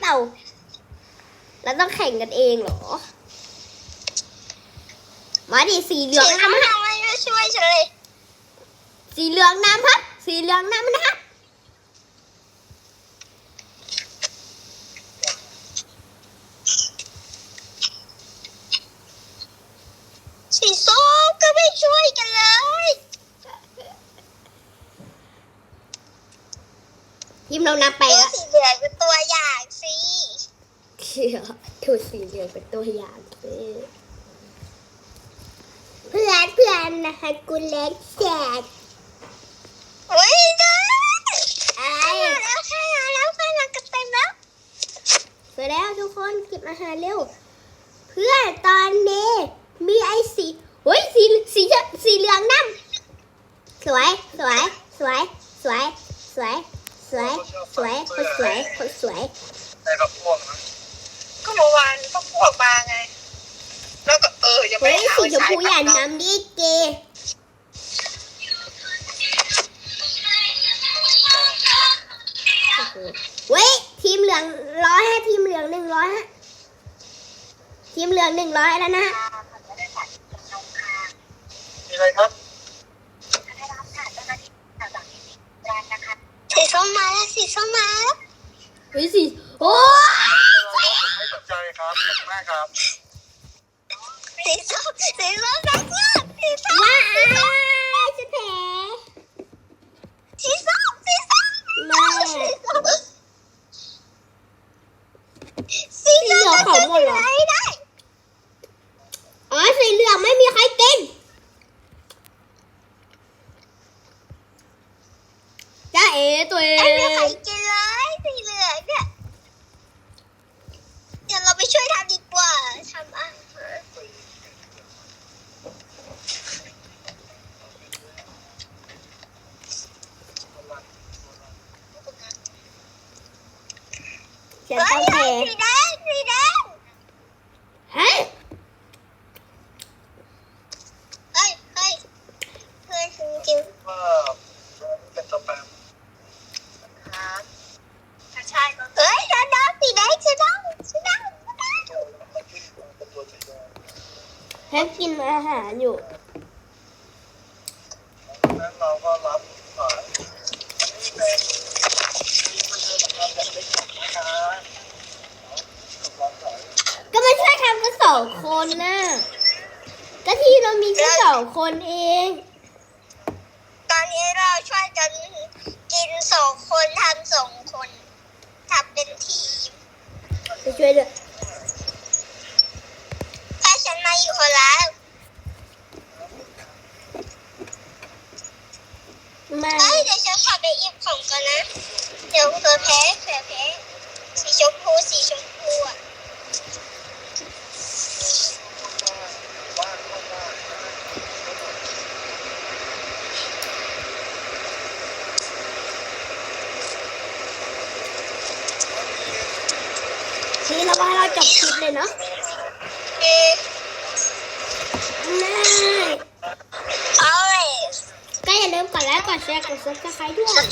เต่าแล้วต้องแข่งกันเองเหรอ มาดิสีเหลืองสีนำครับทำไมไม่ช่วยฉันเลยสีเหลืองนำครับ สีเหลืองนำนะครับสีส้มก็ไม่ช่วยกันเลยทีมเรานำไปดูแล้วสีเห ลืองเป็นตัวอย่างสิเชื่อถูกสีเหลืองเป็นตัวอย่างสิเพื่อนเพื่อนนะคะกูเล็กแจกเฮ้ยนะอะไรแล้วใช่แล้วใช่แล้วกันเต็มแล้วเสร็จแล้วทุกคนเก็บอาหารเร็ว เพื่อนตอนนี้มีไอ้สีเฮ้ยสีสีจะสีเหลืองนั่สวยสวยสวยสวยสวย สวย สวย คนสวย คนสวย ในกับพวกนะก็เมื่อวานก็พวกมาไง แล้วก็เออยังไม่เฮ้ยได้หาสีชมพูไว้อย่าใช้นำดิเกโอ้โหเว้ย ทีมเหลืองร้อยฮะทีมเหลืองหนึ่งร้อยฮะทีมเหลืองหนึ่งร้อยแล้วนะฮะมีอะไรครับ ฮ้ยสีโอ้ไม่สนใจครับขอบคุณมากครับ สีส้มสีส้มนักเลือกสีส้มว้ายจะแผลสีส้มสีส้มแม่สีเหลืองของหมดเหรอได้ อ๋อสีเหลืองไม่มีใครกินจ้าเอ๋ตัวเอไอ้ไม่ใครงงกินเลย สีเหลืองเนี่ยเดี๋ยวเราไปช่วยทำดีกว่าทำอาหารฉันเฮ้ต้องยแพ้สีแดงสีแดง ฮะ เฮ้ยเฮ้ยเพื่อนจริง ว่าเป็นสแปม ๆครับใช่เฮ้ยสีแดงสีแดงสีแดงสีแดงสีแดง มันขึ้นเป็นตัวสีแดง แพ้กินอาหารอยู่นั้นเราก็รับสายอันนี้เป็นทีมมันเดินทางจากเล็กนะคะรับสายก็ไม่ใช่ทำกันสองคนนะก็ที่เรามีแค่สองคนเอง ตอนนี้เราช่วยกันกินสองคนทำสองคนทำเป็นทีม ไปช่วยด้วย ถ้าฉันมาอยู่คนละ มาเอ้ยเดี๋ยวฉันขอไปหยิบของก่อนนะ เดี๋ยวเธอแพ้เธอแพ้สีชมพูสีชมพูอะบ้านเข้าได้นี่เราว่าเราจบคลิปเลยเนาะ เอ๊ เอาเลยก็อย่าลืมกดไลค์กดแชร์กดซับสไครต์ด้วย